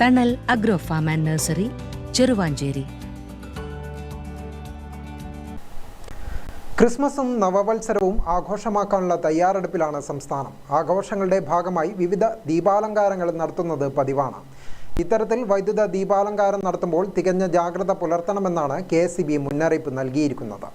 Thanal agro farm and nursery Cheruvanchery ക്രിസ്മസും നവവത്സരവും ആഘോഷമാക്കാനുള്ള തയ്യാറെടുപ്പിലാണ് സംസ്ഥാനം ആഘോഷങ്ങളുടെ ഭാഗമായി വിവിധ ദീപാലങ്കാരങ്ങൾ നടത്തുന്നത് പതിവാണ് ഇത്തരത്തിൽ വൈദ്യുത ദീപാലങ്കാരം നടത്തുമ്പോൾ തികഞ്ഞ ജാഗ്രത പുലർത്തണമെന്നാണ് കെ മുന്നറിയിപ്പ് നൽകിയിരിക്കുന്നത്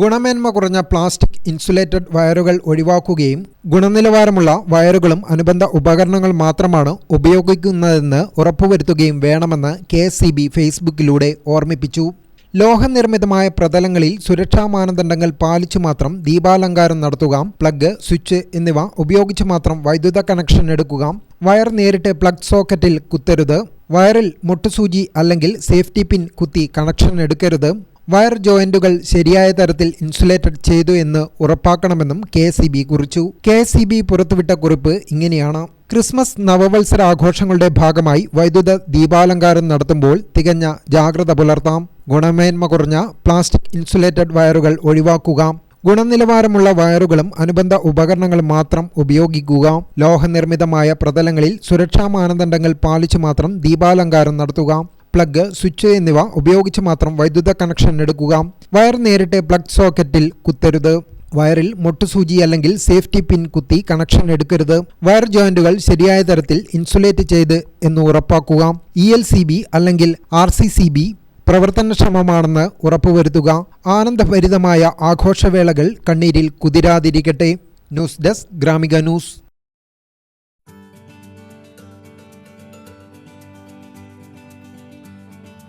ഗുണമേന്മ കുറഞ്ഞ പ്ലാസ്റ്റിക് ഇൻസുലേറ്റഡ് വയറുകൾ ഒഴിവാക്കുകയും ഗുണനിലവാരമുള്ള വയറുകളും അനുബന്ധ ഉപകരണങ്ങൾ മാത്രമാണ് ഉപയോഗിക്കുന്നതെന്ന് ഉറപ്പുവരുത്തുകയും വേണമെന്ന് കെ ഫേസ്ബുക്കിലൂടെ ഓർമ്മിപ്പിച്ചു. ലോഹനിർമ്മിതമായ പ്രതലങ്ങളിൽ സുരക്ഷാ മാനദണ്ഡങ്ങൾ പാലിച്ചു മാത്രം ദീപാലങ്കാരം നടത്തുക പ്ലഗ് സ്വിച്ച് എന്നിവ ഉപയോഗിച്ച് മാത്രം വൈദ്യുത കണക്ഷൻ എടുക്കുക. വയർ നേരിട്ട് പ്ലഗ് സോക്കറ്റിൽ കുത്തരുത്. വയറിൽ മുട്ടുസൂചി അല്ലെങ്കിൽ സേഫ്റ്റി പിൻ കുത്തി കണക്ഷൻ എടുക്കരുത്. വയർ ജോയിന്റുകൾ ശരിയായ തരത്തിൽ ഇൻസുലേറ്റഡ് ചെയ്തു എന്ന് ഉറപ്പാക്കണമെന്നും കെ സി ബി കുറിച്ചു. കെ സി ബി പുറത്തുവിട്ട കുറിപ്പ് ഇങ്ങനെയാണ്. ക്രിസ്മസ് നവവത്സര ആഘോഷങ്ങളുടെ ഭാഗമായി വൈദ്യുത ദീപാലങ്കാരം നടത്തുമ്പോൾ തികഞ്ഞ ജാഗ്രത പുലർത്താം. ഗുണമേന്മ കുറഞ്ഞ പ്ലാസ്റ്റിക് ഇൻസുലേറ്റഡ് വയറുകൾ ഒഴിവാക്കുക. ഗുണനിലവാരമുള്ള വയറുകളും അനുബന്ധ ഉപകരണങ്ങളും മാത്രം ഉപയോഗിക്കുക. ലോഹനിർമ്മിതമായ പ്രതലങ്ങളിൽ സുരക്ഷാ മാനദണ്ഡങ്ങൾ പാലിച്ചു മാത്രം ദീപാലങ്കാരം നടത്തുക. പ്ലഗ് സ്വിച്ച് എന്നിവ ഉപയോഗിച്ച് മാത്രം വൈദ്യുത കണക്ഷൻ എടുക്കുക. വയർ നേരിട്ട് പ്ലഗ് സോക്കറ്റിൽ കുത്തരുത്. വയറിൽ മുട്ടുസൂചി അല്ലെങ്കിൽ സേഫ്റ്റി പിൻ കുത്തി കണക്ഷൻ എടുക്കരുത്. വയർ ജോയിന്റുകൾ ശരിയായ തരത്തിൽ ഇൻസുലേറ്റ് ചെയ്ത് എന്ന് ഉറപ്പാക്കുക. ഇ എൽ സി ബി അല്ലെങ്കിൽ ആർ സി സി ബി പ്രവർത്തനക്ഷമമാണെന്ന് ഉറപ്പുവരുത്തുക. ആനന്ദഭരിതമായ ആഘോഷവേളകൾ കണ്ണീരിൽ കുതിരാതിരിക്കട്ടെ. News desk Gramika news.